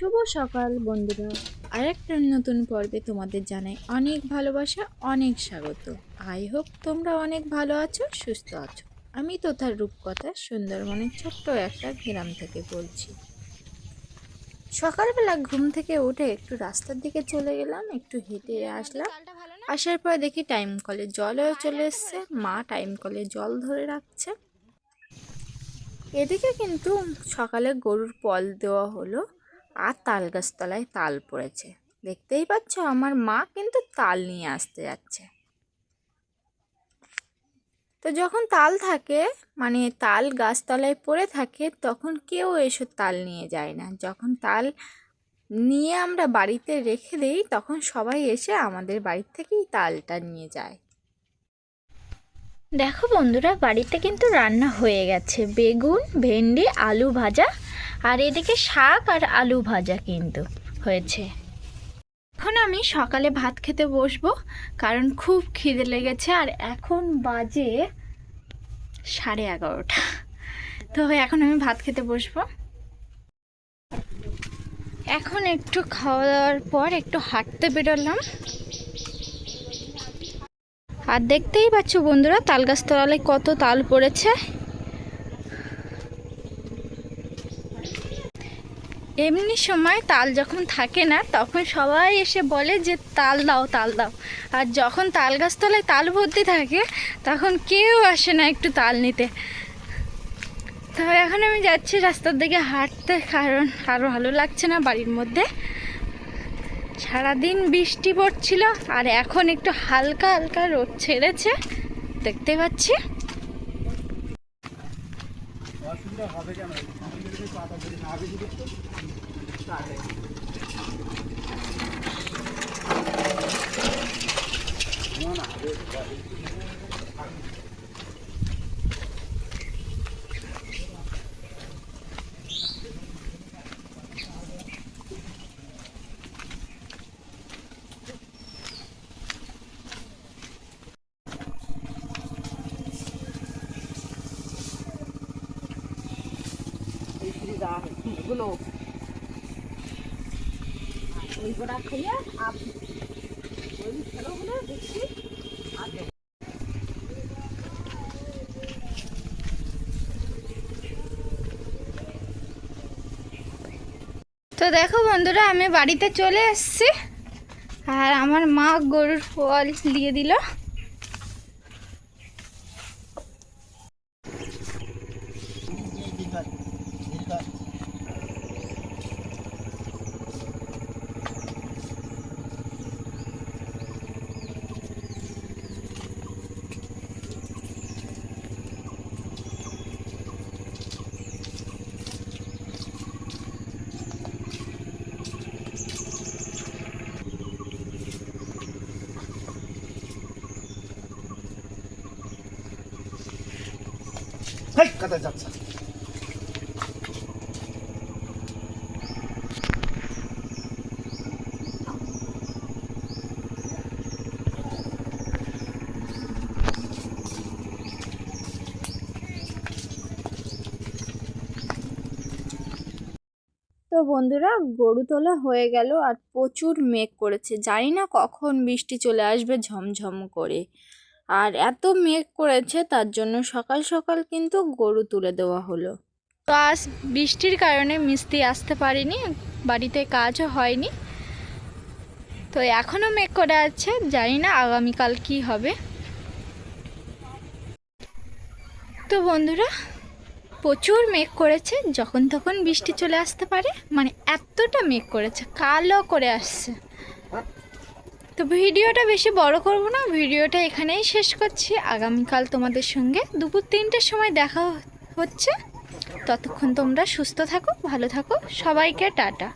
শুভ সকাল বন্ধুরা। আরেকটা নতুন পর্বে তোমাদের জানাই অনেক ভালোবাসা অনেক স্বাগত। আই হোপ তোমরা অনেক ভালো আছো সুস্থ আছো। আমি তোথার রূপকথা সুন্দরবনের ছোট্ট একটা গ্রাম থেকে বলছি। সকালবেলা ঘুম থেকে উঠে একটু রাস্তার দিকে চলে গেলাম একটু হেঁটে আসলাম। আসার পর দেখি টাইম কলে জলও চলে এসছে মা টাইম কলে জল ধরে রাখছে। এদিকে কিন্তু সকালে গরুর পল দেওয়া হলো। আর তাল গাছতলায় তাল পড়েছে। দেখতেই পাচ্ছ আমার মা কিন্তু তাল নিয়ে আসতে যাচ্ছে। তো যখন তাল থাকে মানে তাল গাছতলায় পড়ে থাকে, তখন কেউ এসে তাল নিয়ে যায় না। যখন তাল নিয়ে আমরা বাড়িতে রেখে দিই, তখন সবাই এসে আমাদের বাড়ির থেকেই তালটা নিয়ে যায়। দেখো বন্ধুরা, বাড়িতে কিন্তু রান্না হয়ে গেছে। বেগুন, ভেন্ডি, আলু ভাজা আর এদিকে শাক আর আলু ভাজা কিন্তু হয়েছে। এখন আমি সকালে ভাত খেতে বসবো, কারণ খুব খিদে লেগেছে আর এখন বাজে সাড়ে এগারোটা। তো এখন আমি ভাত খেতে বসবো। এখন একটু খাওয়া দাওয়ার পর একটু হাঁটতে বেরোলাম। আর দেখতেই পাচ্ছ বন্ধুরা তাল গাছ তলায় কত তাল পড়েছে। এমনি সময় তাল যখন থাকে না, তখন সবাই এসে বলে যে, তাল দাও তাল দাও। আর যখন তাল গাছতলায় তাল ভর্তি থাকে, তখন কেউ আসে না একটু তাল নিতে। তো এখন আমি যাচ্ছি রাস্তার দিকে হাঁটতে, কারণ আরও ভালো লাগছে না বাড়ির মধ্যে। সারাদিন বৃষ্টি পড়ছিল, আর এখন একটু হালকা হালকা রোদ ছেড়েছে। দেখতে পাচ্ছি। হবে কেন আমি যদি পাতা যদি না বেশি দিত তাহলে না না এগুলো তো দেখো বন্ধুরা, আমি বাড়িতে চলে এসেছি। আর আমার মা গরুর ফল দিয়ে দিল। হাই যাচ্ছে? তো বন্ধুরা, গরু তোলা হয়ে গেল আর প্রচুর মেঘ করেছে। জানি না কখন বৃষ্টি চলে আসবে ঝমঝম করে। আর এত মেঘ করেছে তার জন্য সকাল সকাল কিন্তু গরু তুলে দেওয়া হলো। তো আজ বৃষ্টির কারণে মিস্ত্রি আসতে পারিনি, বাড়িতে কাজও হয়নি। তো এখনও মেঘ করে আছে, জানি না আগামীকাল কি হবে। তো বন্ধুরা, প্রচুর মেঘ করেছে, যখন তখন বৃষ্টি চলে আসতে পারে মানে এতটা মেঘ করেছে, কালো করে আসছে। তো ভিডিওটা বেশি বড় করব না, ভিডিওটা এখানেই শেষ করছি। আগামীকাল তোমাদের সঙ্গে দুপুর তিনটের সময় দেখা হচ্ছে। ততক্ষণ তোমরা সুস্থ থাকো, ভালো থাকো। সবাইকে টাটা।